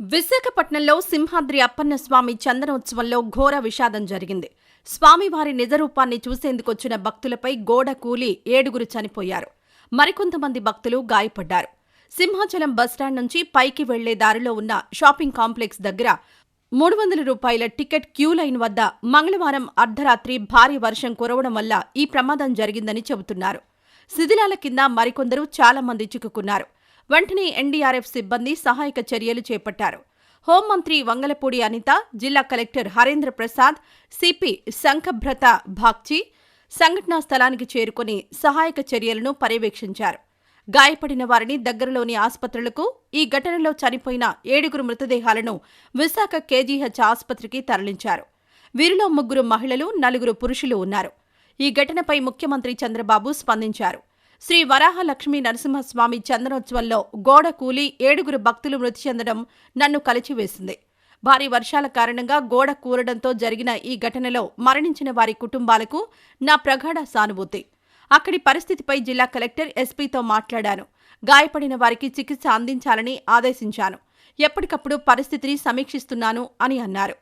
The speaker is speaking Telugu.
విశాఖపట్నంలో సింహాద్రి అప్పన్నస్వామి చందనోత్సవంలో ఘోర విషాదం జరిగింది. స్వామివారి నిజరూపాన్ని చూసేందుకొచ్చిన భక్తులపై గోడ కూలి ఏడుగురు చనిపోయారు. మరికొంతమంది భక్తులు గాయపడ్డారు. సింహాచలం బస్టాండ్ నుంచి పైకి వెళ్ళే దారిలో ఉన్న షాపింగ్ కాంప్లెక్స్ దగ్గర మూడు వందల రూపాయల టికెట్ క్యూ లైన్ వద్ద మంగళవారం అర్ధరాత్రి భారీ వర్షం కురవడం వల్ల ఈ ప్రమాదం జరిగిందని చెబుతున్నారు. శిథిలాల కింద మరికొందరు చాలా మంది చిక్కుకున్నారు. వెంటనే ఎన్డీఆర్ఎఫ్ సిబ్బంది సహాయక చర్యలు చేపట్టారు. హోంమంత్రి వంగలపూడి అనిత జిల్లా కలెక్టర్ హరేంద్ర ప్రసాద్ సిపి శంఖభ్రత భాగ్చి సంఘటనా స్థలానికి చేరుకుని సహాయక చర్యలను పర్యవేక్షించారు. గాయపడిన వారిని దగ్గరలోని ఆసుపత్రులకు ఈ ఘటనలో చనిపోయిన ఏడుగురు మృతదేహాలను విశాఖ కేజీహెచ్ ఆసుపత్రికి తరలించారు. వీరిలో ముగ్గురు మహిళలు నలుగురు పురుషులు ఉన్నారు. ఈ ఘటనపై ముఖ్యమంత్రి చంద్రబాబు స్పందించారు. శ్రీ వరాహలక్ష్మి నరసింహస్వామి చందనోత్సవంలో గోడ కూలి ఏడుగురు భక్తులు మృతి చెందడం నన్ను కలిచివేసింది. భారీ వర్షాల కారణంగా గోడ కూరడంతో జరిగిన ఈ ఘటనలో మరణించిన వారి కుటుంబాలకు నా ప్రగాఢ సానుభూతి. అక్కడి పరిస్థితిపై జిల్లా కలెక్టర్ ఎస్పీతో మాట్లాడాను. గాయపడిన వారికి చికిత్స అందించాలని ఆదేశించాను. ఎప్పటికప్పుడు పరిస్థితిని సమీక్షిస్తున్నాను అని అన్నారు.